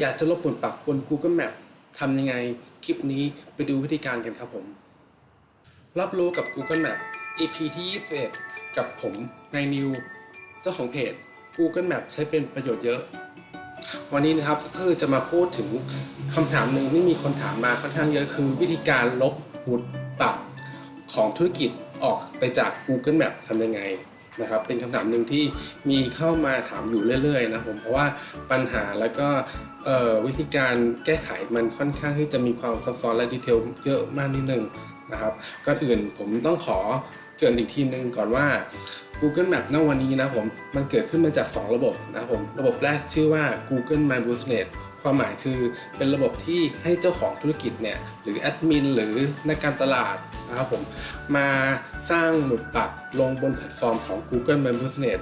อยากจะลบปุ่มปักบน Google Map ทำยังไง คลิปนี้ไปดูวิธีการกันครับผม รับรู้กับ Google Map EP ที่21กับผมนายนิว เจ้าของเพจ Google Map ใช้เป็นประโยชน์เยอะ วันนี้นะครับก็คือจะมาพูดถึงคำถามหนึ่งที่มีคนถามมาค่อนข้างเยอะคือวิธีการลบหมุดปักของธุรกิจออกไปจาก Google Map ทำยังไง นะครับเป็นคำถามหนึ่งที่มีเข้ามาถามอยู่เรื่อยๆนะผมเพราะว่าปัญหาแล้วก็วิธีการแก้ไขมันค่อนข้างที่จะมีความซับซ้อนและดีเทลเยอะมากนิดนึงนะครับก่อนอื่นผมต้องขอเกรินอีกทีนึงก่อนว่า Google Map ณวันนี้นะผมมันเกิดขึ้นมาจาก 2 ระบบนะครับผมระบบแรกชื่อว่า Google My Business ความหมายคือเป็นระบบที่ให้เจ้าของธุรกิจเนี่ยหรือแอดมินหรือนักการตลาดนะครับผมมาสร้างหมุดปักลงบนแพลตฟอร์มของ Google My Business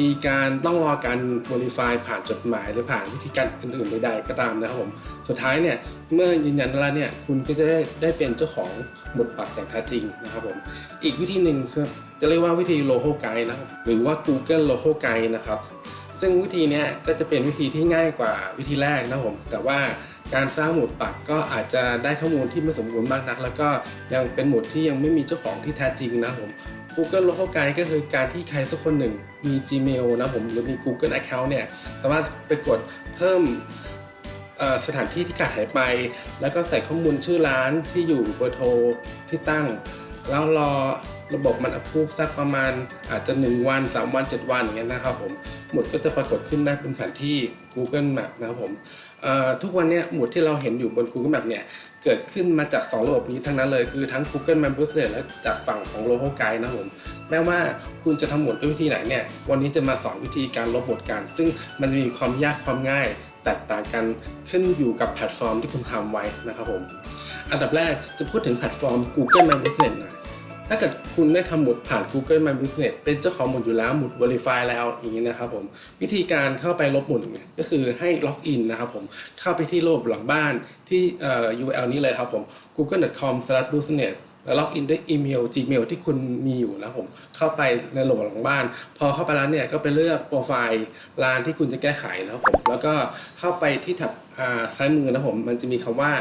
มีการต้องรอการ Verify ผ่านจดหมาย หรือผ่านวิธีการอื่นๆใดๆก็ตามนะครับผมสุดท้ายเนี่ยเมื่อยืนยันแล้วเนี่ยคุณก็จะได้ได้เป็นเจ้าของหมุดปักอย่างแท้จริงนะครับผมอีกวิธีหนึ่งคือจะเรียกว่าวิธี Local Guide นะหรือว่า Google Local Guide นะครับ ซึ่งวิธีนี้ก็จะเป็นวิธีที่ง่ายกว่าวิธีแรกนะครับผมแต่ว่าการสร้างหมุดปักก็อาจจะได้ข้อมูลที่ไม่สมบูรณ์มากนัก แล้วก็ยังเป็นหมุดที่ยังไม่มีเจ้าของที่แท้จริงนะครับผม Google Local Guide ก็คือการที่ใครสักคนหนึ่งมี Gmail นะครับผมหรือมี Google Account เนี่ยสามารถไปกดเพิ่มสถานที่ที่ขาดหายไป แล้วก็ใส่ข้อมูลชื่อร้านที่อยู่เบอร์โทรที่ตั้ง แล้วรอระบบมันอ p พู e สักประมาณอาจจะ 1 วัน 3 วัน 7 วันอย่างเงี้ยนะครับผม หมุดก็จะปรากฏขึ้นได้เป็นแผนที่ Google Map นะครับผมทุกวันนี้หมุดที่เราเห็นอยู่บน Google Map เนี่ยเกิดขึ้นมาจาก 2 ระบบนี้ทั้งนั้นเลยคือทั้ง Google My Business และจากฝั่งของ Local Guide นะครับผมแม้ว่าคุณจะทำหมุดด้วยวิธีไหนเนี่ยวันนี้จะมาสอนวิธีการลบหมุดกัน ซึ่งมันจะมีความยากความง่ายแตกต่างกันขึ้นอยู่กับแพลตฟอร์มที่คุณทำไว้นะครับผมอันดับแรกจะพูดถึงแพลตฟอร์ม Google My Business หน่อย ถ้าเกิดคุณได้ทำหมุดผ่าน Google My Business เป็นเจ้าของหมุดอยู่แล้วหมุด Verify แล้วอย่างนี้นะครับผมวิธีการเข้าไปลบหมุดเนี่ยก็คือให้ล็อกอินนะครับผมเข้าไปที่ระบหลังบ้านที่ URL นี้เลยครับผม google.com/business แล้วล็อกอินด้วยอีเมล Gmail ที่คุณมีอยู่นะครับผมเข้าไปในระบบหลังบ้าน พอเข้าไปแล้วเนี่ยก็ไปเลือกโปรไฟล์ร้านที่คุณจะแก้ไขนะครับผมแล้วก็เข้าไปที่แท็บซ้ายมือนะครับผมมันจะมีคำว่า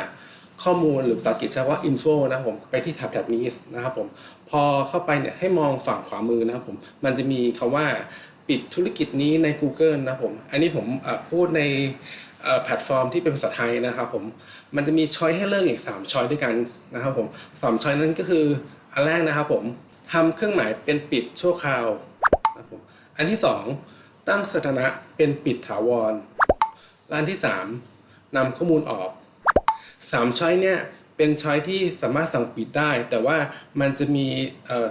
ข้อมูลหรือภาษาอังกฤษใช้ว่า info นะครับผมไปที่แท็บแท็บนี้นะครับผม พอเข้าไปเนี่ยให้มองฝั่งขวามือนะครับผมมันจะมีคำว่าปิดธุรกิจนี้ใน Google นะผมอันนี้ผมพูดในแพลตฟอร์มที่เป็นภาษาไทยนะครับผมมันจะมีช้อยให้เลือกอีก 3 ช้อยด้วยกันนะครับผมสามช้อยนั้นก็คืออันแรกนะครับผมทำเครื่องหมายเป็นปิดชั่วคราวนะครับผมอันที่ 2 ตั้งสถานะเป็นปิดถาวรและอันที่ 3นำข้อมูลออกสามช้อยเนี่ย เป็นช้อยที่สามารถสั่งปิดได้ แต่ว่ามันจะมี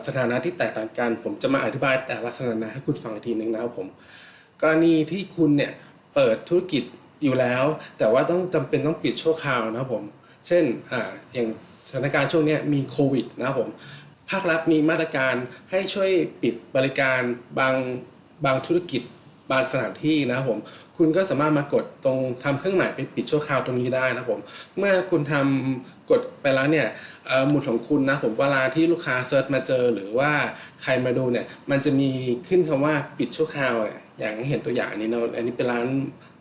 สถานะที่แตกต่างกัน ผมจะมาอธิบายแต่ละสถานะให้คุณฟังอีกทีหนึ่งนะครับผม กรณีที่คุณเนี่ยเปิดธุรกิจอยู่แล้ว แต่ว่าต้องจำเป็นต้องปิดชั่วคราวนะครับผม เช่นอ่าอย่างสถานการณ์ช่วงนี้มีโควิดนะครับผมภาครัฐมีมาตรการให้ช่วยปิดบริการบางบางธุรกิจ บางสถานที่นะครับผม คุณก็สามารถมากดตรงทำเครื่องหมายเป็นปิดชั่วคราวตรงนี้ได้นะครับผม เมื่อคุณทำกดไปแล้วเนี่ยหมุดของคุณนะผมเวลาที่ลูกค้าเซิร์ชมาเจอหรือว่าใครมาดูเนี่ยมันจะมีขึ้นคำว่าปิดชั่วคราวอย่างเห็นตัวอย่างนี้เนาะอันนี้เป็นร้าน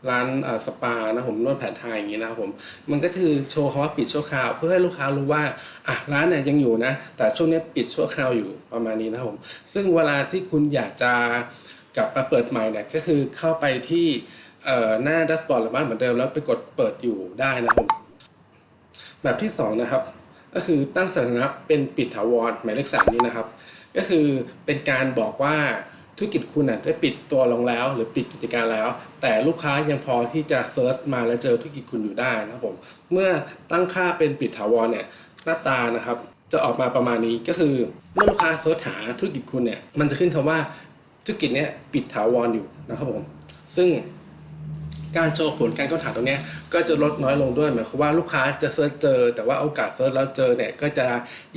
ร้านสปานะผมนวดแผนไทยอย่างนี้นะครับผมมันก็คือโชว์คำว่าปิดชั่วคราวเพื่อให้ลูกค้ารู้ว่าอะร้านเนี่ยยังอยู่นะ แต่ช่วงนี้ปิดชั่วคราวอยู่ประมาณนี้นะครับผมซึ่งเวลาที่คุณอยากจะ กลับมาเปิดใหม่เนี่ยก็คือเข้าไปที่หน้าดัชบอร์ดหรือบ้านเหมือนเดิมแล้วไปกดเปิดอยู่ได้นะครับแบบที่2นะครับ ก็คือตั้งสถานะเป็นปิดถาวรหมายเลขสามนี้นะครับ ก็คือเป็นการบอกว่าธุรกิจคุณน่ะได้ปิดตัวลงแล้ว หรือปิดกิจการแล้ว แต่ลูกค้ายังพอที่จะเซิร์ชมาแล้วเจอธุรกิจคุณอยู่ได้นะครับผมเมื่อตั้งค่าเป็นปิดถาวรเนี่ยหน้าตานะครับ จะออกมาประมาณนี้ก็คือ เมื่อลูกค้าเซิร์ชหาธุรกิจคุณเนี่ยมันจะขึ้นคำว่า ธุรกิจเนี้ยปิดถาวรอยู่นะครับผมซึ่งการโชว์ผลการค้นหาตรงนี้ก็จะลดน้อยลงด้วยหมายความว่าลูกค้าจะเซิร์ชเจอ แต่ว่าโอกาสเซิร์ชแล้วเจอเนี่ยก็จะ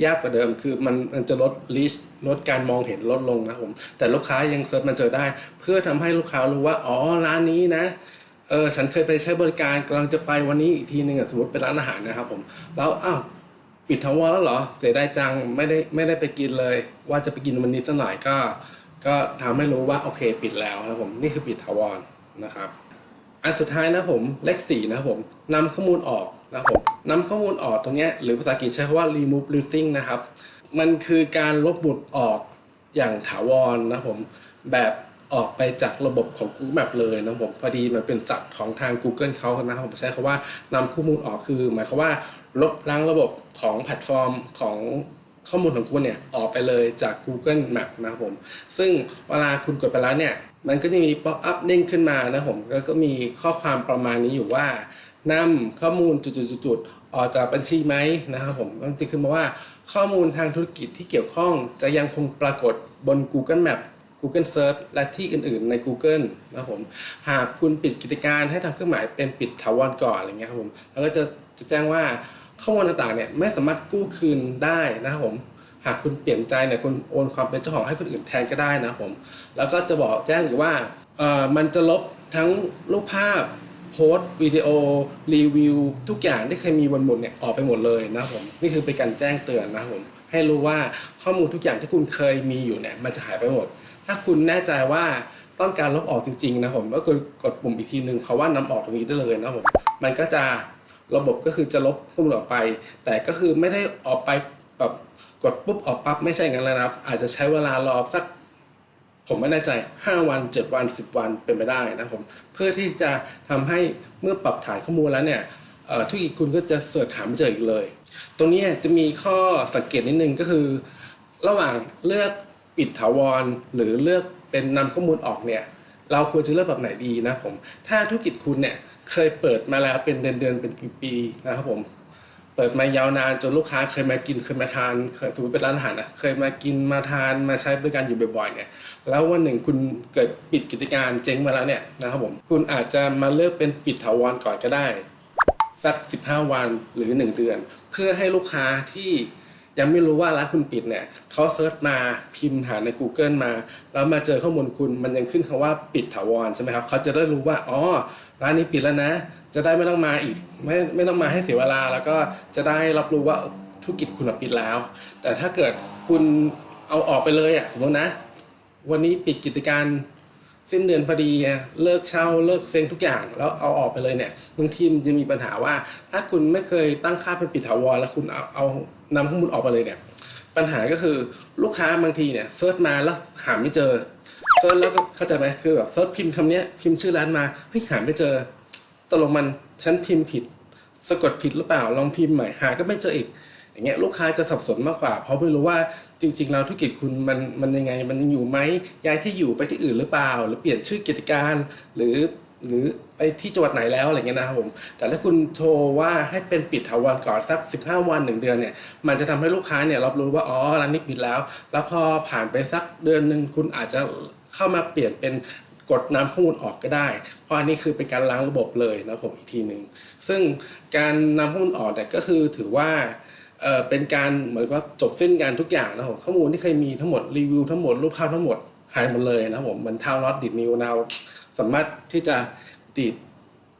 ยากกว่าเดิมคือมันมันจะลดลิชลดการมองเห็นลดลงนะครับผมแต่ลูกค้ายังเซิร์ชมาเจอได้ เพื่อทำให้ลูกค้ารู้ว่าอ๋อร้านนี้นะเออฉันเคยไปใช้บริการกำลังจะไปวันนี้อีกทีหนึ่งสมมติเป็นร้านอาหารนะครับผมแล้วอ้าวปิดทาวรแล้วเหรอเสียดายจังไม่ได้ไม่ได้ไปกินเลย ว่าจะไปกินวันนี้สักหน่อยก็ ก็ทำให้รู้ว่าโอเคปิดแล้วนะผมนี่คือปิดทาวรนะครับ อันสุดท้ายนะผมเลขสี่นะผมนำข้อมูลออกนะผมนำข้อมูลออกตรงนี้หรือภาษาอังกฤษใช้คำว่า remove losing นะครับ มันคือการลบหมุดออกอย่างถาวรนะผมแบบออกไปจากระบบของ Google Map เลยนะผมพอดีมันเป็นศัพท์ของทาง Google เขานะครับผมใช้คำว่านำข้อมูลออกคือ หมายความว่า ลบล้างระบบของแพลตฟอร์มของ ข้อมูลของคุณเนี่ยออกไปเลยจาก Google Map นะครับผม ซึ่งเวลาคุณกดไปแล้วเนี่ย มันก็จะมีป๊อปอัพเด้งขึ้นมานะผมแล้วก็มีข้อความประมาณนี้อยู่ว่านำข้อมูลจุดๆๆๆออกจากบัญชีไหมนะครับผมมันจะขึ้นมาว่าข้อมูลทางธุรกิจที่เกี่ยวข้องจะยังคงปรากฏบน Google Map Google Search และที่อื่นๆใน Google นะครับผม หากคุณปิดกิจการให้ทำเครื่องหมายเป็นปิดถาวรก่อนอะไรเงี้ยครับผม แล้วก็จะจะแจ้งว่า ข้อมูลต่างๆเนี่ยไม่สามารถกู้คืนได้นะครับผมหากคุณเปลี่ยนใจเนี่ยคุณโอนความเป็นเจ้าของให้คนอื่นแทนก็ได้นะครับผมแล้วก็จะบอกแจ้งอีกว่าเอ่อมันจะลบทั้งรูปภาพโพสต์วิดีโอรีวิวทุกอย่างที่เคยมีบนหมุดเนี่ยออกไปหมดเลยนะครับผมนี่คือเป็นการแจ้งเตือนนะครับผมให้รู้ว่าข้อมูลทุกอย่างที่คุณเคยมีอยู่เนี่ยมันจะหายไปหมด ถ้าคุณแน่ใจว่าต้องการลบออกจริงๆนะผมก็กดปุ่มอีกทีหนึ่งเขาว่านำออกตรงนี้ได้เลยนะผมมันก็จะ ระบบก็คือจะลบข้อมูลออกไป แต่ก็คือไม่ได้ออกไปแบบกดปุ๊บออกปั๊บไม่ใช่อย่างนั้นแล้วนะครับ อาจจะใช้เวลารอสัก ผมไม่แน่ใจ 5 วัน 7 วัน 10 วันเป็นไปได้นะผมเพื่อที่จะทำให้เมื่อปรับฐานข้อมูลแล้วเนี่ยเอ่อธุรกิจคุณก็จะเสิร์ชหาไม่เจออีกเลย ตรงนี้จะมีข้อสังเกตนิดนึงก็คือ ระหว่างเลือกปิดถาวรหรือเลือกเป็นนำข้อมูลออกเนี่ย เราควรจะเลือกแบบไหนดีนะผมถ้าธุรกิจคุณเนี่ยเคยเปิดมาแล้วเป็นเดือนๆเป็นปีๆนะครับผมเปิดมายาวนานจนลูกค้าเคยมากินเคยมาทานเคยสมมติเป็นร้านอาหารนะเคยมากินมาทานมาใช้บริการอยู่บ่อยๆเนี่ยแล้ววันหนึ่งคุณเกิดปิดกิจการเจ๊งมาแล้วเนี่ยนะครับผมคุณอาจจะมาเลือกเป็นปิดถาวรก่อนก็ได้ สัก 15 วันหรือ 1 เดือน เพื่อให้ลูกค้าที่ ยังไม่รู้ว่าร้านคุณปิดเนี่ยเขาเซิร์ชมาพิมพ์หาใน Google มา แล้วมาเจอข้อมูลคุณมันยังขึ้นคำว่าปิดถาวรใช่ไหมครับเขาจะได้รู้ว่าอ๋อร้านนี้ปิดแล้วนะ จะได้ไม่ต้องมาอีก ไม่ไม่ต้องมาให้เสียเวลา แล้วก็จะได้รับรู้ว่าธุรกิจคุณปิดแล้ว แต่ถ้าเกิดคุณเอาออกไปเลยอะสมมตินะ วันนี้ปิดกิจการสิ้นเดือนพอดีเลิกเช่าเลิกเซ็งทุกอย่างแล้วเอาออกไปเลยเนี่ยบางทีมันจะมีปัญหาว่า ถ้าคุณไม่เคยตั้งค่าเป็นปิดถาวรแล้วคุณเอาเอา นำข้อมูลออกไปเลยเนี่ย ปัญหาก็คือลูกค้าบางทีเนี่ยเซิร์ชมาแล้วหาไม่เจอเซิร์ชแล้วก็เข้าใจไหมคือแบบเซิร์ชพิมพ์คำเนี้ยพิมพ์ชื่อร้านมาเฮ้ยหาไม่เจอตกลงมันฉันพิมพ์ผิด สะกดผิดหรือเปล่าลองพิมพ์ใหม่หาก็ไม่เจออีก อย่างเงี้ยลูกค้าจะสับสนมากกว่า เพราะไม่รู้ว่าจริง ๆ แล้วธุรกิจคุณมันมันยังไงมันยังอยู่ไหมย้ายที่อยู่ไปที่อื่นหรือเปล่า หรือเปลี่ยนชื่อกิจการหรือ หรือไปที่จังหวัดไหนแล้วอะไรเงี้ยนะครับผม แต่ถ้าคุณโชว์ว่าให้เป็นปิดถาวรก่อนสัก 15 วันหนึ่งเดือนเนี่ย มันจะทำให้ลูกค้าเนี่ยรับรู้ว่า อ๋อ ร้านนี้ปิดแล้ว แล้วพอผ่านไปสักเดือนหนึ่งคุณอาจจะเข้ามาเปลี่ยนเป็นกดน้ำข้อมูลออกก็ได้ เพราะอันนี้คือเป็นการล้างระบบเลยนะผมอีกทีหนึ่ง ซึ่งการนำข้อมูลออกเนี่ยก็คือถือว่าเอ่อเป็นการเหมือนว่าจบสิ้นการทุกอย่างนะผมข้อมูลที่เคยมีทั้งหมดรีวิวทั้งหมดรูปภาพทั้งหมดหายหมดเลยนะผมเหมือนทาวน์ล็อตดิดนิวนาวสามารถที่จะดีด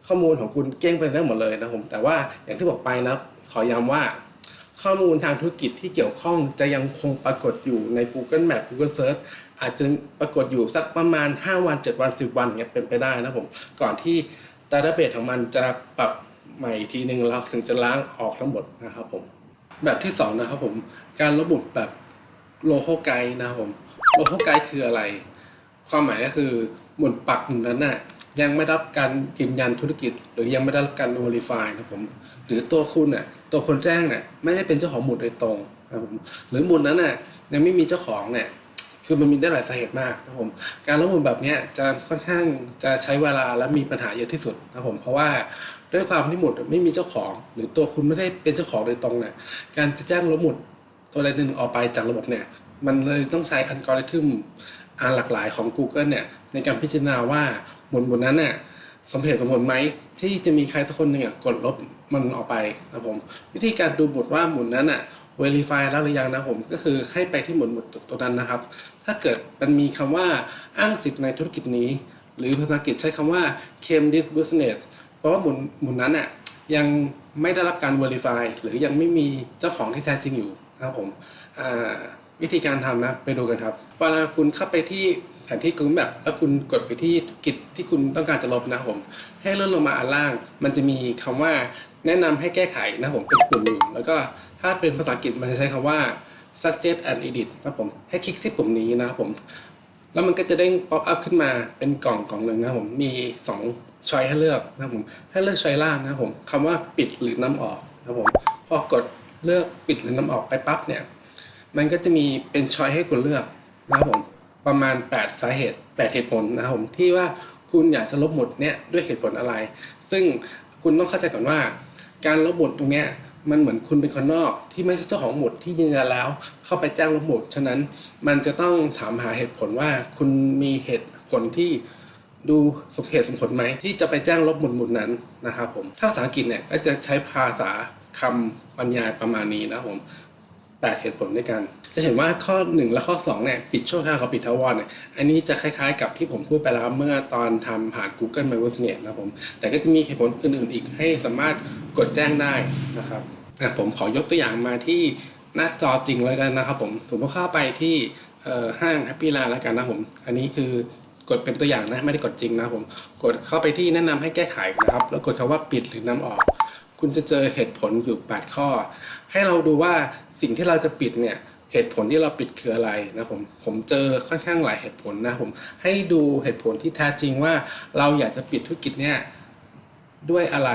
ข้อมูลของคุณเก้งไปได้หมดเลยนะผมแต่ว่าอย่างที่บอกไปนะขอย้ำว่าข้อมูลทางธุรกิจที่เกี่ยวข้องจะยังคงปรากฏอยู่ใน Google Map Google Search อาจจะปรากฏอยู่สักประมาณ 5 วัน 7 วัน 10 วันเงี้ยเป็นไปได้นะผม ก่อนที่ Database ของมันจะปรับใหม่อีกทีหนึ่งแล้วถึงจะล้างออกทั้งหมดนะครับผม แบบที่ 2 นะครับผม การระบุแบบโลโก้ไกด์นะครับผม โลโก้ไกด์คืออะไร ความหมายก็คือ หมุดปักหมุดนั้นน่ะยังไม่รับการยืนยันธุรกิจ หรือยังไม่ได้รับการ verify นะผมหรือตัวคุณน่ะตัวคนแจ้งน่ะไม่ได้เป็นเจ้าของหมุดโดยตรงนะผมหรือหมุดนั้นน่ะยังไม่มีเจ้าของเนี่ยคือมันมีได้หลายสาเหตุมากนะผมการลบหมุดแบบนี้จะค่อนข้างจะใช้เวลาและมีปัญหาเยอะที่สุดนะผมเพราะว่าด้วยความที่หมุดไม่มีเจ้าของ หรือตัวคุณไม่ได้เป็นเจ้าของโดยตรงเนี่ยการจะแจ้งลบหมุดตัวใดหนึ่งออกไปจากระบบเนี่ยมันเลยต้องใช้อัลกอริทึม อันหลากหลายของ Google เนี่ยในการพิจารณาว่าหมุดหมุดนั้นน่ยสมเหตุสมผลไหมที่จะมีใครสักคนหนึ่งอะกดลบมันออกไปนะผมวิธีการดูหมุดว่าหมุดนั้นอะ verify แล้วหรือยังนะผมก็คือให้ไปที่หมุดหมุดตัวนั้นนะครับ ถ้าเกิดมันมีคำว่าอ้างสิทธิ์ในธุรกิจนี้ หรือภาษาอังกฤษใช้คำว่า claim this business เพราะว่าหมุดหมุดนั้นอะยังไม่ได้รับการ verify หรือยังไม่มีเจ้าของที่แท้จริงอยู่นะครับผมอ่า วิธีการทำนะไปดูกันครับเวลาคุณเข้าไปที่แผนที่ Google Map แล้วคุณกดไปที่กิจที่คุณต้องการจะลบนะครับผม ให้เลื่อนลงมาอันล่าง มันจะมีคำว่าแนะนำให้แก้ไขนะครับผมเป็นปุ่มอยู่แล้วก็ถ้าเป็นภาษาอังกฤษมันจะใช้คำว่า suggest and edit นะครับผมให้คลิกที่ปุ่มนี้นะครับผม แล้วมันก็จะเด้งป๊อปอัพขึ้นมาเป็นกล่องกล่องหนึ่งนะครับผมมี2ช้อยให้เลือกนะครับผมให้เลือกช้อยล่างนะครับผมคำว่าปิดหรือน้ำออกนะครับผมพอกดเลือกปิดหรือน้ำออกไปปั๊บเนี่ย มันก็จะมีเป็นช้อยให้คุณเลือกนะครับผมประมาณ 8 สาเหตุ 8 เหตุผลนะครับผมที่ว่าคุณอยากจะลบหมุดเนี่ยด้วยเหตุผลอะไร ซึ่งคุณต้องเข้าใจก่อนว่า การลบหมุดตรงเนี้ยมันเหมือนคุณเป็นคนนอกที่ไม่ใช่เจ้าของหมุดที่ยืนยันแล้วเข้าไปแจ้งลบหมุด ฉะนั้นมันจะต้องถามหาเหตุผลว่าคุณมีเหตุผลที่ดูสมเหตุสมผลไหมที่จะไปแจ้งลบหมุดหมุดนั้นนะครับผมถ้าภาษาอังกฤษเนี่ยก็จะใช้ภาษาคำบรรยายประมาณนี้นะผม 8 เหตุผลด้วยกัน จะเห็นว่าข้อ 1 และข้อ2เนี่ยปิดชั่วคราวกับปิดทวารเนี่ยอันนี้จะคล้ายๆ กับที่ผมพูดไปแล้วเมื่อตอนทำผ่าน Google My Business นะครับผมแต่ก็จะมีเหตุผลอื่นๆ อีกให้สามารถกดแจ้งได้นะครับผมขอยกตัวอย่างมาที่หน้าจอจริงเลยกันนะครับผมสมมติเข้าไปที่ห้าง Happy Land แล้วกันนะผมอันนี้คือกดเป็นตัวอย่างนะไม่ได้กดจริงนะผมกดเข้าไปที่แนะนำให้แก้ไขนะครับ แล้วกดคำว่าปิดหรือนำออก คุณจะเจอเหตุผลอยู่ 8 ข้อ ให้เราดูว่าสิ่งที่เราจะปิดเนี่ยเหตุผลที่เราปิดคืออะไรนะผมผมเจอค่อนข้างหลายเหตุผลนะผมให้ดูเหตุผลที่แท้จริงว่าเราอยากจะปิดธุรกิจเนี่ยด้วยอะไร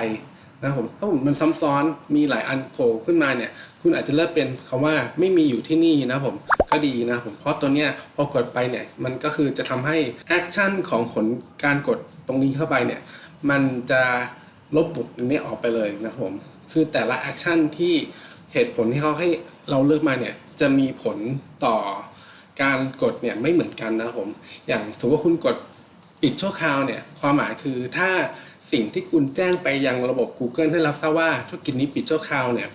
นะผมถ้าผมมันซ้ำซ้อนมีหลายอันโผล่ขึ้นมาเนี่ย คุณอาจจะเลือกเป็นคำว่าไม่มีอยู่ที่นี่นะผมก็ดีนะผมเพราะตัวเนี้ยพอกดไปเนี่ยมันก็คือจะทำให้แอคชั่นของผลการกดตรงนี้เข้าไปเนี่ยมันจะ ลบบุตนี้ออกไปเลยนะผมคือแต่ละแอคชั่นที่เหตุผลที่เขาให้เราเลือกมาเนี่ยจะมีผลต่อการกดเนี่ยไม่เหมือนกันนะผม อย่างสมมติว่าคุณกดปิดชั่วคราวเนี่ยความหมายคือถ้าสิ่งที่คุณแจ้งไปยังระบบ Google ให้รับทราบว่าธุรกิจนี้ปิดชั่วคราวเนี่ย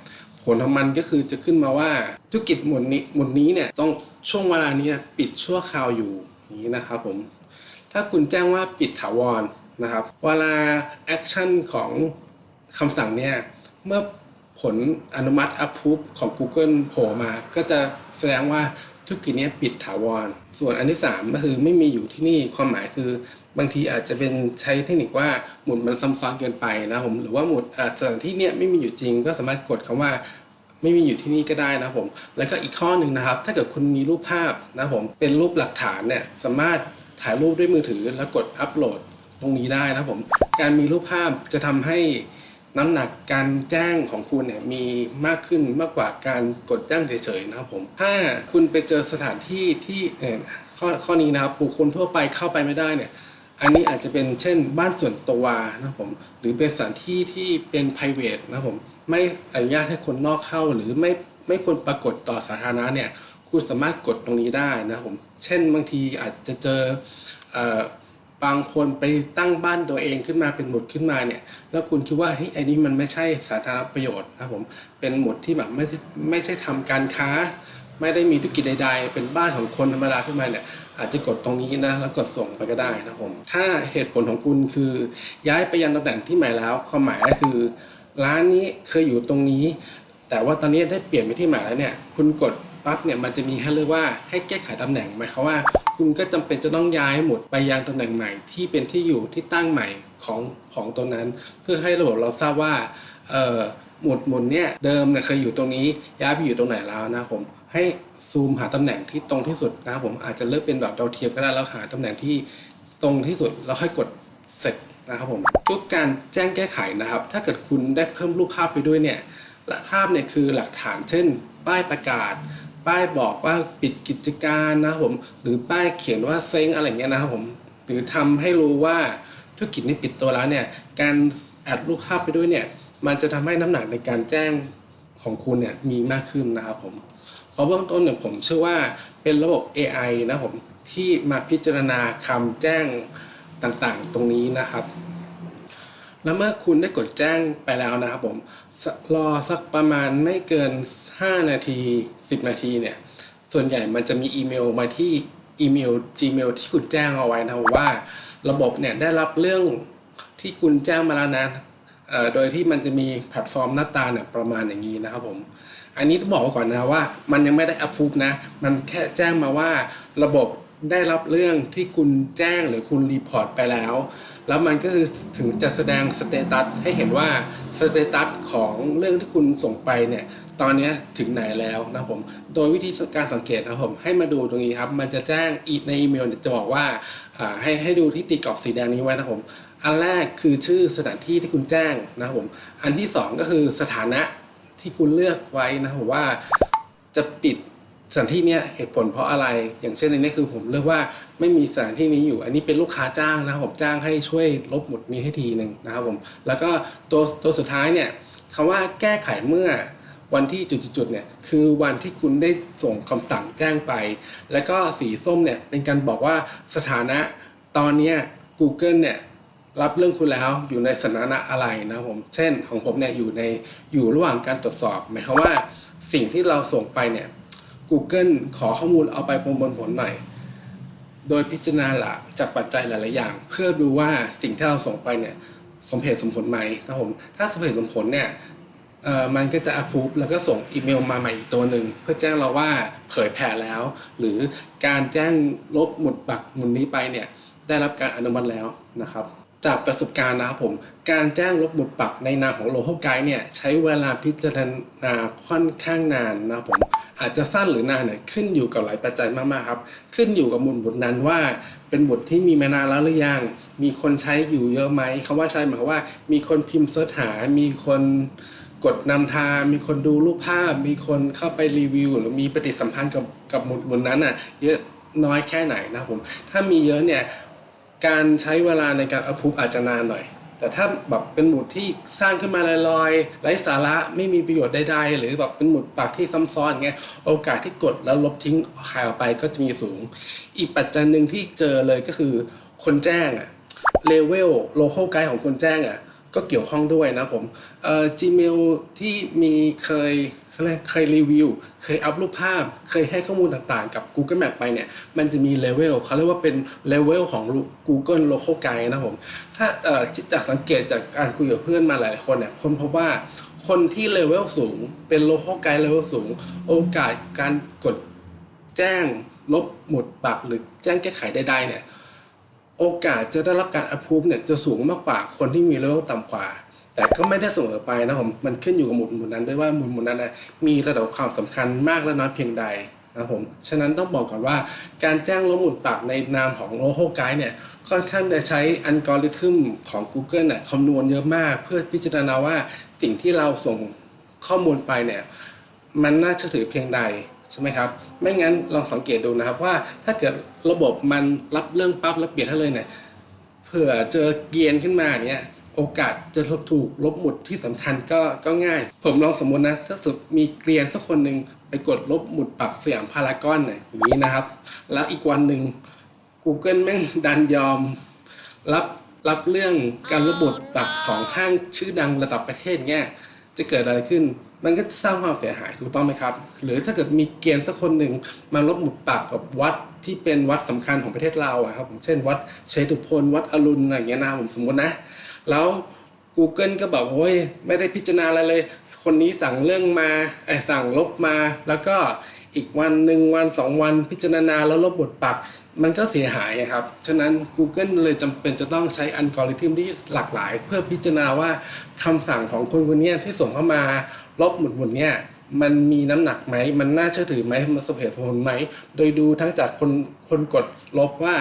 ผลของมันก็คือจะขึ้นมาว่าธุรกิจหมดนี้หมดนี้เนี่ยต้องช่วงเวลานี้นะปิดชั่วคราวอยู่อย่างนี้นะครับผมถ้าคุณแจ้งว่าปิดถาวร นะครับ เวลาแอคชั่นของคำสั่งเนี่ย เมื่อผลอนุมัติ approve ของ Google โผล่มา ก็จะแสดงว่าธุรกิจนี้ปิดถาวร ส่วนอันที่ 3 ก็คือไม่มีอยู่ที่นี่ความหมายคือบางทีอาจจะเป็นใช้เทคนิคว่าหมุดมันซ้ำซ้อนเกินไปนะผมหรือว่าหมุดสถานที่เนี้ยไม่มีอยู่จริง ก็สามารถกดคำว่าไม่มีอยู่ที่นี่ก็ได้นะครับผม แล้วก็อีกข้อหนึ่งนะครับ ถ้าเกิดคุณมีรูปภาพนะครับผมเป็นรูปหลักฐานเนี่ยสามารถถ่ายรูปด้วยมือถือแล้วกดอัปโหลด ตรงนี้ได้นะครับผม การมีรูปภาพจะทำให้น้ำหนักการแจ้งของคุณเนี่ยมีมากขึ้นมากกว่าการกดแจ้งเฉยๆนะครับผม ถ้าคุณไปเจอสถานที่ที่เอ่อข้อข้อนี้นะครับบุคคลทั่วไปเข้าไปไม่ได้เนี่ยอันนี้อาจจะเป็นเช่นบ้านส่วนตัวนะครับผมหรือเป็นสถานที่ที่เป็น p r i v a t นะครับผมไม่อนุญาตให้คนนอกเข้าหรือไม่ไม่ควรปรากฏต่อสาธารณะเนี่ยคุณสามารถกดตรงนี้ได้นะครับผมเช่นบางทีอาจจะเจออ บางคนไปตั้งบ้านตัวเองขึ้นมาเป็นหมุดขึ้นมาเนี่ย แล้วคุณคิดว่าเฮ้ยไอ้นี้มันไม่ใช่สาธารณประโยชน์นะผมเป็นหมุดที่แบบไม่ไม่ใช่ทำการค้า ไม่ได้มีธุรกิจใด ๆ เป็นบ้านของคนธรรมดาขึ้นมาเนี่ยอาจจะกดตรงนี้นะแล้วกดส่งไปก็ได้นะครับผมถ้าเหตุผลของคุณคือย้ายไปยังตำแหน่งที่ใหม่แล้ว ความหมายก็คือ ร้านนี้เคยอยู่ตรงนี้ แต่ว่าตอนนี้ได้เปลี่ยนไปที่ใหม่แล้วเนี่ย คุณกด ปั๊บเนี่ยมันจะมีให้เลือกว่าให้แก้ไขตำแหน่งหมายความว่า คุณก็จำเป็นจะต้องย้ายหมดไปยังตำแหน่งใหม่ ที่เป็นที่อยู่ที่ตั้งใหม่ของของตรงนั้น เพื่อให้ระบบเราทราบว่าหมุดหมุดเนี่ยเดิมเนี่ยเคยอยู่ตรงนี้ย้ายไปอยู่ตรงไหนแล้วนะครับผมให้ซูมหาตำแหน่งที่ตรงที่สุดนะครับผมอาจจะเลือกเป็นแบบดาวเทียมก็ได้แล้วหาตำแหน่งที่ตรงที่สุดแล้วค่อยกดเสร็จนะครับผมทุกการแจ้งแก้ไขนะครับ ถ้าเกิดคุณได้เพิ่มรูปภาพไปด้วยเนี่ยภาพเนี่ยคือหลักฐานเช่น ป้ายประกาศ ป้ายบอกว่าปิดกิจการนะครับผมหรือป้ายเขียนว่าเซ้งอะไรเงี้ยนะครับผมหรือทำให้รู้ว่าธุรกิจนี้ปิดตัวแล้วเนี่ยการแอดรูปภาพไปด้วยเนี่ยมันจะทำให้น้ำหนักในการแจ้งของคุณเนี่ยมีมากขึ้นนะครับผมเพราะเบื้องต้นเนี่ยผมเชื่อว่าเป็นระบบ AI นะครับผมที่มาพิจารณาคำแจ้งต่างๆ ตรงนี้นะครับ แล้วเมื่อคุณได้กดแจ้งไปแล้วนะครับผมรอสักประมาณไม่เกิน 5 นาที 10 นาทีเนี่ย ส่วนใหญ่มันจะมีอีเมลมาที่อีเมล Gmail ที่คุณแจ้งเอาไว้นะครับว่า ระบบเนี่ยได้รับเรื่องที่คุณแจ้งมาแล้วนะโดยที่มันจะมีแพลตฟอร์มหน้าตาเนี่ยประมาณอย่างนี้นะครับผม อันนี้ต้องบอกก่อนนะว่า มันยังไม่ได้ approve นะ มันแค่แจ้งมาว่าระบบ ได้รับเรื่องที่คุณแจ้งหรือคุณรีพอร์ตไปแล้ว แล้วมันก็คือถึงจะแสดงสเตตัสให้เห็นว่าสเตตัสของเรื่องที่คุณส่งไปเนี่ย ตอนนี้ถึงไหนแล้วนะผม โดยวิธีการสังเกตนะผม ให้มาดูตรงนี้ครับ มันจะแจ้งอีในอีเมลจะบอกว่าให้ให้ดูที่ตีกรอบสีแดงนี้ไว้นะผม อันแรกคือชื่อสถานที่ที่คุณแจ้งนะผม อันที่สองก็คือสถานะที่คุณเลือกไว้นะผมว่าจะปิด สถานที่เนี้ยเหตุผลเพราะอะไร อย่างเช่นในนี้คือผมเลือกว่าไม่มีสถานที่นี้อยู่ อันนี้เป็นลูกค้าจ้างนะครับผมจ้างให้ช่วยลบหมุดนี้ให้ทีหนึ่งนะครับผม แล้วก็ตัวตัวสุดท้ายเนี่ยคำว่าแก้ไขเมื่อวันที่จุดๆเนี่ยคือวันที่คุณได้ส่งคำสั่งแจ้งไป แล้วก็สีส้มเนี่ยเป็นการบอกว่าสถานะตอนเนี้ย Google เนี่ยรับเรื่องคุณแล้วอยู่ในสถานะอะไรนะครับผม เช่นของผมเนี่ยอยู่ในอยู่ระหว่างการตรวจสอบ หมายความว่าสิ่งที่เราส่งไปเนี่ย Google ขอข้อมูลเอาไปประมวลผลหน่อย โดยพิจารณาหลักจากปัจจัยหลาย ๆ อย่าง เพื่อดูว่าสิ่งที่เราส่งไปเนี่ยสมเหตุสมผลไหมนะผม ถ้าสมเหตุสมผลเนี่ยมันก็จะ approve แล้วก็ส่งอีเมลมาใหม่อีกตัวหนึ่ง เพื่อแจ้งเราว่าเผยแผ่แล้ว หรือการแจ้งลบหมุดปักหมุดนี้ไปเนี่ยได้รับการอนุมัติแล้วนะครับ จากประสบการณ์นะครับผม การแจ้งลบหมุดปักในนามของโลโก้ไกด์เนี่ยใช้เวลาพิจารณาค่อนข้างนานนะครับผมอาจจะสั้นหรือนานเนี่ยขึ้นอยู่กับหลายปัจจัยมากๆครับ ขึ้นอยู่กับหมุดหมุดนั้นว่า เป็นหมุดที่มีมานานแล้วหรือยัง มีคนใช้อยู่เยอะไหมคำว่าใช้หมายความว่า มีคนพิมพ์เสิร์ชหา มีคนกดนำทางมีคนดูรูปภาพ มีคนเข้าไปรีวิว หรือมีปฏิสัมพันธ์กับกับหมุดหมุดนั้นอะเยอะน้อยแค่ไหนนะครับผม ถ้ามีเยอะเนี่ย การใช้เวลาในการอ p พู v อาจจะนานหน่อย แต่ถ้าแบบเป็นหมุดที่สร้างขึ้นมาลอยๆไร้สาระไม่มีประโยชน์ใดๆ หรือแบบเป็นหมุดปากที่ซ้ำซ้อนเงี้ยโอกาสที่กดแล้วลบทิ้งหายออกไปก็จะมีสูง อีกปัจจัยหนึ่งที่เจอเลยก็คือคนแจ้งอะเลเวลโลเคอลไกด์ของคนแจ้งอะก็เกี่ยวข้องด้วยนะผมเอ่อ Gmail ที่มีเคย เขาเรียกเคยรีวิว เคยอัพรูปภาพ เคยให้ข้อมูลต่างๆ กับ Google Map ไปเนี่ย มันจะมีเลเวลเขาเรียกว่าเป็นเลเวลของ Google Local Guide นะผม ถ้าจากสังเกตจากการคุยกับเพื่อนมาหลายคนเนี่ย คนพบว่าคนที่เลเวลสูง เป็น Local Guide เลเวลสูง โอกาสการกดแจ้งลบหมุดปักหรือแจ้งแก้ไขใดๆเนี่ย โอกาสจะได้รับการ approve เนี่ยจะสูงมากกว่าคนที่มีเลเวลต่ำกว่า แต่ก็ไม่ได้เสมอไปนะผมมันขึ้นอยู่กับหมุดหมุดนั้นด้วยว่าหมุดหมุดนั้นนะมีระดับความสำคัญมากและน้อยเพียงใดนะผมฉะนั้นต้องบอกก่อนว่าการแจ้งลบหมุดปากในนามของ Local Guide เนี่ยค่อนข้างจะใช้อัลกอริทึมของ Google เนี่ยคำนวณเยอะมาก เพื่อพิจารณาว่าสิ่งที่เราส่งข้อมูลไปเนี่ยมันน่าเชื่อถือเพียงใดใช่ไหมครับ ไม่งั้นลองสังเกตดูนะครับว่าถ้าเกิดระบบมันรับเรื่องปั๊บแล้วเปลี่ยนให้เลยเนี่ยเผื่อเจอเกียนขึ้นมาเนี่ย โอกาสจะลบถูกลบหมุดที่สำคัญก็ก็ง่าย ผมลองสมมตินะ ถ้าสุดมีเกรียนสักคนหนึ่งไปกดลบหมุดปักสยามพารากอนเนี่ยอย่างนี้นะครับ แล้วอีกวันหนึ่ง Google แม่งดันยอม รับรับเรื่องการลบหมุดปักของห้างชื่อดังระดับประเทศเนี่ยจะเกิดอะไรขึ้น มันก็สร้างความเสียหายถูกต้องไหมครับ หรือถ้าเกิดมีเกณฑ์สักคนหนึ่งมาลบหมุดปักกับวัดที่เป็นวัดสำคัญของประเทศเราครับผมเช่น วัดเชตุพนวัดอรุณอะไรอย่างเงี้ยนะผมสมมตินะ แล้ว Google ก็บอกโอ้ยไม่ได้พิจารณาอะไรเลย คนนี้สั่งเรื่องมาไอ้สั่งลบมา แล้วก็อีกวันหนึ่งวันสองวันพิจารณาแล้วลบบทปักมันก็เสียหายครับ ฉะนั้น Google เลยจำเป็นจะต้องใช้อัลกอริทึมที่หลากหลาย เพื่อพิจารณาว่าคำสั่งของคนคนนี้ที่ส่งเข้ามาลบหมุดหมุดเนี่ยมันมีน้ำหนักไหม มันน่าเชื่อถือไหม มันสมเหตุสมผลไหม โดยดูทั้งจากคนคนกดลบว่า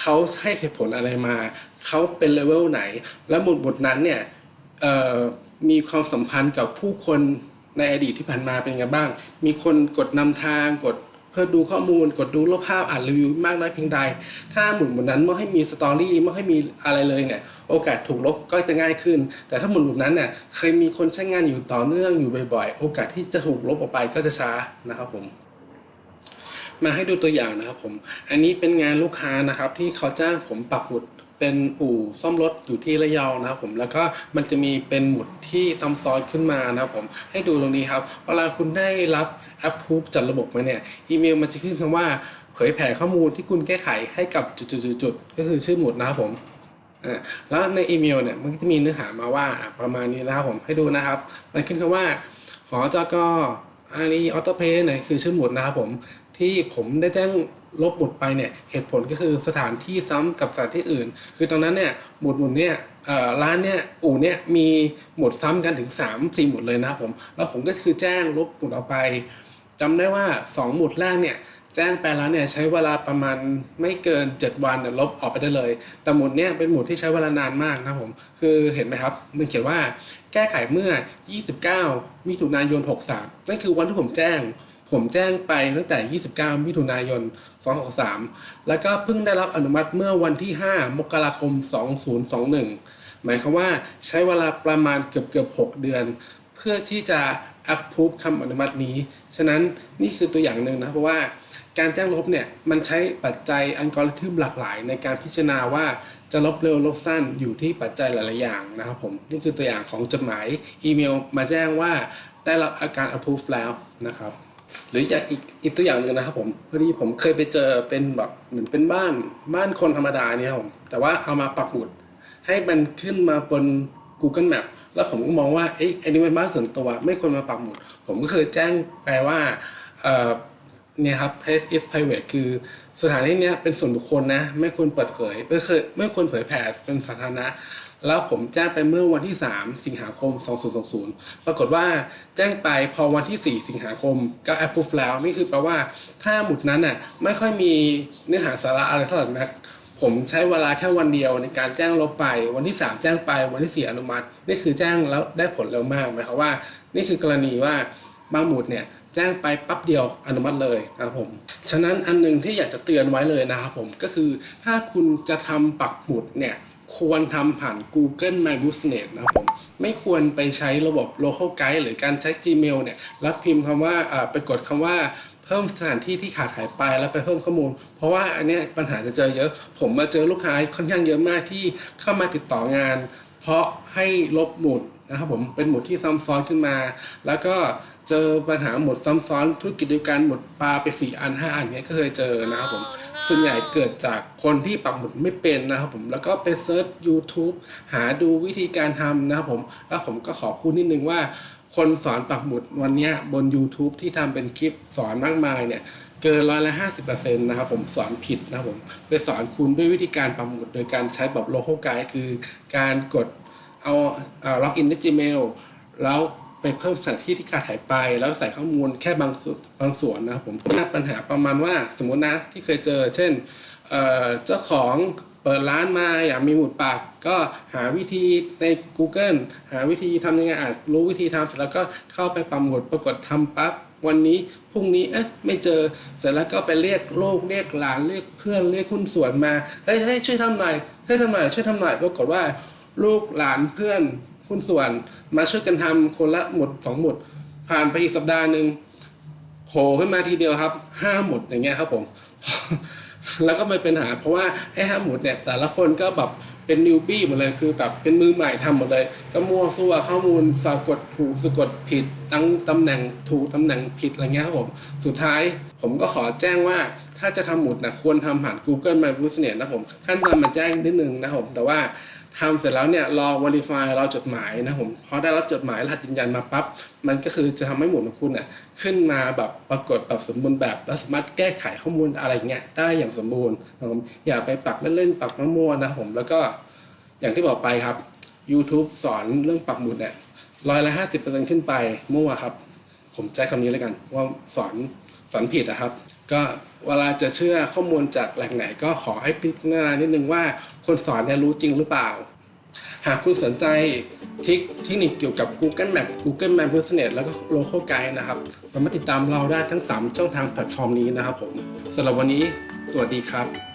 เขาให้เหตุผลอะไรมา เขาเป็นเลเวลไหน และหมุดหมุดนั้นเนี่ยมีความสัมพันธ์กับผู้คนในอดีตที่ผ่านมาเป็นไงบ้าง มีคนกดนำทางกดเพื่อดูข้อมูลกดดูรูปภาพอ่านรีวิวมากน้อยเพียงใด ถ้าหมุนหมุนนั้นไม่ให้มีสตอรี่ไม่ให้มีอะไรเลยเนี่ย โอกาสถูกลบก็จะง่ายขึ้น แต่ถ้าหมุนหมุนนั้นเนี่ยเคยมีคนใช้งานอยู่ต่อเนื่องอยู่บ่อยๆ โอกาสที่จะถูกลบออกไปก็จะช้านะครับผม มาให้ดูตัวอย่างนะครับผม อันนี้เป็นงานลูกค้านะครับที่เขาจ้างผมปักหมุด เป็นอู่ซ่อมรถอยู่ที่ระยองนะครับผมแล้วก็มันจะมีเป็นหมุดที่ซ้ำซ้อนขึ้นมานะครับผมให้ดูตรงนี้ครับเวลาคุณได้รับแอปพูฟจากระบบมาเนี่ยอีเมลมันจะขึ้นคำว่าเผยแผ่ข้อมูลที่คุณแก้ไขให้กับจุดๆๆก็คือชื่อหมุดนะครับผมอ่าแล้วในอีเมลเนี่ยมันก็จะมีเนื้อหามาว่าประมาณนี้นะครับผมให้ดูนะครับ มันขึ้นคำว่าหอจกอารีออโตเพย์เนี่ยคือชื่อหมุดนะครับผมที่ผมได้แจ้ง ลบหมุดไปเนี่ยเหตุผลก็คือสถานที่ซ้ำกับสถานที่อื่น คือตอนนั้นเนี่ยหมุดหมุดเนี่ยร้านเนี่ยอู่เนี่ยมีหมุดซ้ำกันถึง 3 4 หมุดเลยนะครับผมแล้วผมก็คือแจ้งลบหมุดออกไปจำได้ว่า 2 หมุดแรกเนี่ยแจ้งไปแล้วเนี่ยใช้เวลาประมาณไม่เกิน 7 วันเนี่ยลบออกไปได้เลย แต่หมุดเนี่ยเป็นหมุดที่ใช้เวลานานมากนะครับผม คือเห็นไหมครับ มันเขียนว่าแก้ไขเมื่อ 29 มิถุนายน 63 นั่นคือวันที่ผมแจ้ง ผมแจ้งไปตั้งแต่ 29 มิถุนายน 263 แล้วก็เพิ่งได้รับอนุมัติเมื่อวันที่ 5 มกราคม 2021 หมายความว่าใช้เวลาประมาณเกือบเกือบ6เดือน เพื่อที่จะ approve คำอนุมัตินี้ ฉะนั้นนี่คือตัวอย่างหนึ่งนะ เพราะว่าการแจ้งลบเนี่ย มันใช้ปัจจัยอัลกอริทึมหลากหลาย ในการพิจารณาว่าจะลบเร็วลบสั้นอยู่ที่ปัจจัยหลาย ๆ อย่างนะครับผม นี่คือตัวอย่างของจดหมายอีเมลมาแจ้งว่าได้รับอาการ approve แล้วนะครับ หรืออย่างอีกอีกตัวอย่างหนึ่งนะครับผมพอดีผมเคยไปเจอเป็นแบบเหมือนเป็นบ้านบ้านคนธรรมดาเนี่ยครับผมแต่ว่าเอามาปักหมุด ให้มันขึ้นมาบน Google Map แล้วผมก็มองว่าเอ๊ะอันนี้เป็นบ้านส่วนตัวไม่ควรมาปักหมุด ผมก็เคยแจ้งไปว่าเอ่อเนี่ยครับ place is private คือสถานที่เนี้ยเป็นส่วนบุคคลนะ ไม่ควรเปิดเผยไม่เคยไม่ควรเผยแผ่เป็นสาธารณะ แล้วผมแจ้งไปเมื่อวันที่ 3 สิงหาคม 2020 ปรากฏว่าแจ้งไปพอวันที่ 4 สิงหาคมก็ approve แล้วนี่คือแปลว่าถ้าหมุดนั้นน่ะไม่ค่อยมีเนื้อหาสาระอะไรเท่าไหร่นัก ผมใช้เวลาแค่วันเดียวในการแจ้งลบไป วันที่ 3 แจ้งไปวันที่ 4 อนุมัติ นี่คือแจ้งแล้วได้ผลเร็วมากหมายความว่า นี่คือกรณีว่าบางหมุดเนี่ยแจ้งไปปั๊บเดียวอนุมัติเลยนะครับผม ฉะนั้นอันหนึงที่อยากจะเตือนไว้เลยนะครับผมก็คือถ้าคุณจะทำปักหมุดเนี่ย ควรทำผ่าน Google My Business นะครับผมไม่ควรไปใช้ระบบ Local Guide หรือการใช้ Gmail เนี่ยแล้วพิมพ์คำว่าอ่าไปกดคำว่าเพิ่มสถานที่ที่ขาดหายไปแล้วไปเพิ่มข้อมูล เพราะว่าอันเนี้ยปัญหาจะเจอเยอะ ผมมาเจอลูกค้าค่อนข้างเยอะมากที่เข้ามาติดต่องาน เพราะให้ลบหมุดนะครับผมเป็นหมุดที่ซ้ำซ้อนขึ้นมา แล้วก็ เจอปัญหาหมุดซ้ำซ้อนธุรกิจเดียวกันหมุดปลาไปสี่อันห้าอันเนี้ยก็เคยเจอนะครับผมส่วนใหญ่เกิดจากคนที่ปักหมุดไม่เป็นนะครับผมแล้วก็ไปเซิร์ช YouTube หาดูวิธีการทำนะครับผมแล้วผมก็ขอพูดนิดนึงว่า คนสอนปักหมุดวันเนี้ยบน YouTube ที่ทำเป็นคลิปสอนมากมายเนี่ยเกินร้อยละห้าสิบเปอร์เซ็นต์นะครับผมสอนผิดนะครับผมไปสอนคุณด้วยวิธีการปักหมุด โดยการใช้แบบ local guide คือการกดเอาล็อกอินใน Gmail แล้ว ไปเพิ่มสถานที่ที่ขาดหายไป แล้วใส่ข้อมูลแค่บางส่วนบางส่วนนะครับผมน้าปัญหาประมาณว่าสมมตินะที่เคยเจอ เช่นเจ้าของเปิดร้านมาอยากมีหมุดปากก็หาวิธีใน Google หาวิธีทำยังไงอาจรู้วิธีทำเสร็จแล้วก็เข้าไปปักหมุดปรากฏทำปั๊บวันนี้พรุ่งนี้เอ๊ะไม่เจอเสร็จแล้วก็ไปเรียกลูกเรียกหลานเรียกเพื่อนเรียกหุ้นส่วนมาเฮ้ยเฮ้ยช่วยทำหน่อยช่วยทำหน่อยช่วยทำหน่อยปรากฏว่าลูกหลานเพื่อน หุ้นส่วน มาช่วยกันทำคนละหมดสองหมด ผ่านไปอีกสัปดาห์หนึ่งโผล่ขึ้นมาทีเดียวครับห้าหมดอย่างเงี้ยครับผมแล้วก็ไม่เป็นหา เพราะว่าไอ้ห้าหมดเนี่ยแต่ละคนก็แบบเป็นนิวบี้หมดเลยคือแบบเป็นมือใหม่ทำหมดเลย ก็มั่วซั่วข้อมูลสะกดถูกสะกดผิด ตั้งตำแหน่งถูกตำแหน่งผิดอะไรเงี้ยครับผมสุดท้ายผมก็ขอแจ้งว่าถ้าจะทำหมุดนะควรทำผ่าน Google My Business นะผมขั้นตอนมาแจ้งนิดนึงนะครับผมแต่ว่า ทำเสร็จแล้วเนี่ยรอ verify รอจดหมายนะผมพอได้รับจดหมายรหัสยืนยันมาปั๊บมันก็คือจะทำให้หมุดของคุณน่ะขึ้นมาแบบปรากฏแบบสมบูรณ์แบบแล้วสามารถแก้ไขข้อมูลอะไรอย่างเงี้ยได้อย่างสมบูรณ์นะผมอย่าไปปักเล่นๆปักมั่วๆนะผมแล้วก็อย่างที่บอกไปครับ YouTube สอนเรื่องปักหมุดเนี่ยร้อยละห้าสิบเปอร์เซ็นต์ขึ้นไปมั่วครับ ผมใช้คำนี้แล้วกันว่าสอนสอนผิดนะครับ ก็เวลาจะเชื่อข้อมูลจากแหล่งไหน ก็ขอให้พิจารณานิดนึงว่าคนสอนเนี่ยรู้จริงหรือเปล่า หากคุณสนใจทิคเทคนิคเกี่ยวกับ Google Map Google Map Business แล้วก็ Local Guide นะครับ สามารถติดตามเราได้ทั้ง 3 ช่องทางแพลตฟอร์มนี้นะครับผมสำหรับวันนี้ สวัสดีครับ